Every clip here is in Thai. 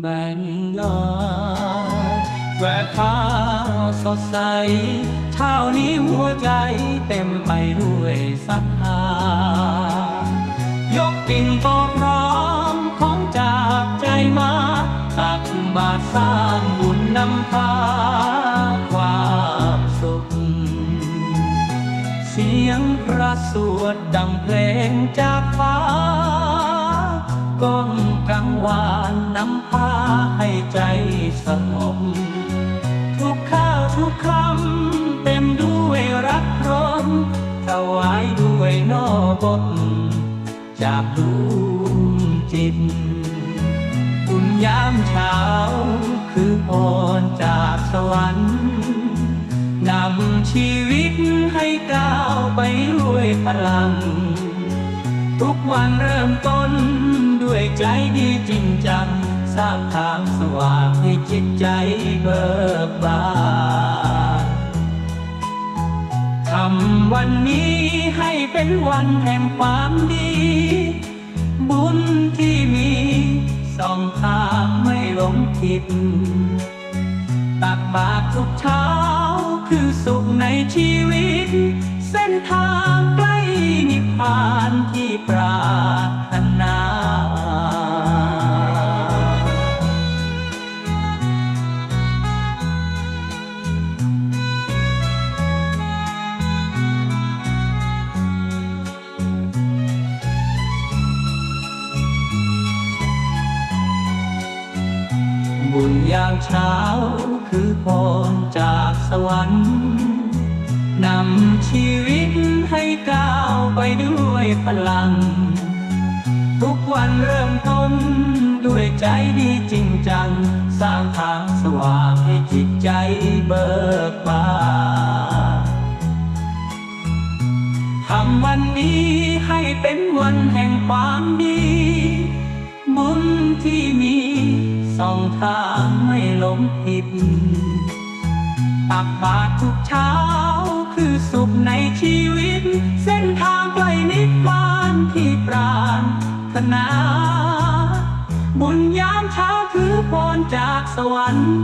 แบ่งลายแหวกขาสดใสเช้านี้หัวใจเต็มไปด้วยศรัทธายกปิ่นโตพร้อมของจากใจมาตักบาตรสร้างบุญนำพาความสุข เสียงพระสวดดังเพลงจากฟ้า ก้องกังวานนำพาให้ใจสงบทุกข้าวทุกคำเต็มด้วยรักร้อนถวายด้วยนอบท จากดวงจิตบุญยามเช้าคือพรจากสวรรค์นำชีวิตให้ก้าวไปด้วยพลัง ทุกวันเริ่มต้น ด้วยใจดีจริงจัง สร้างทางสว่างให้จิตใจเบิกบานทำวันนี้ให้เป็นวันแห่งความดี บุญที่มีส่องทางไม่หลงผิดตักบาตรทุกเช้าคือสุขในชีวิต เส้นทางใกล้ นิพพานที่ปรารถนาบุญยามเช้าคือพรจากสวรรค์นำชีวิต ให้ก้าวไปด้วยพลัง ทุกวันเริ่มต้นด้วยใจดีจริงจัง สร้างทางสว่างให้จิตใจเบิกบานทำวันนี้ให้เป็นวันแห่งความดีบุญที่มีสองทางไม่หลงผิดตักบาตรทุกเช้าคือสุขในชีวิต เส้นทางไกลนิพพานที่ปรารถนาบุญยามเช้าคือพรจากสวรรค์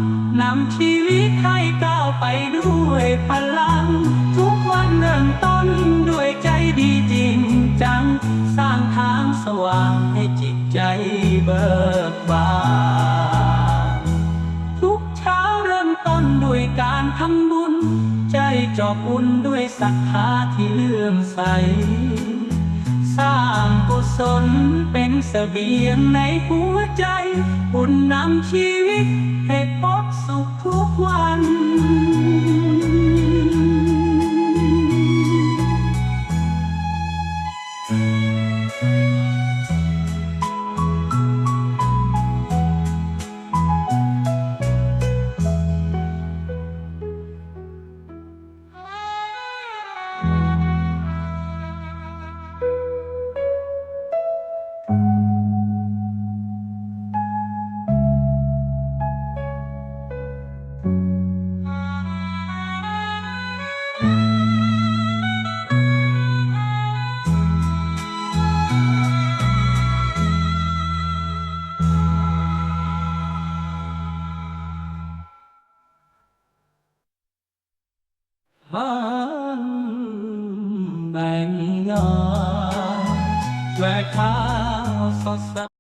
นำชีวิตให้ก้าวไปด้วยพลัง ทุกวันเริ่มต้นด้วยใจดีจริงจัง สร้างทางสว่างให้จิตใจเบิก อบอุ่นด้วยศรัทธาที่เลื่อมใส สร้างกุศลเป็นเสบียงในหัวใจ บุญนำชีวิตให้พบสุขทุกวัน nó quẹt khá phật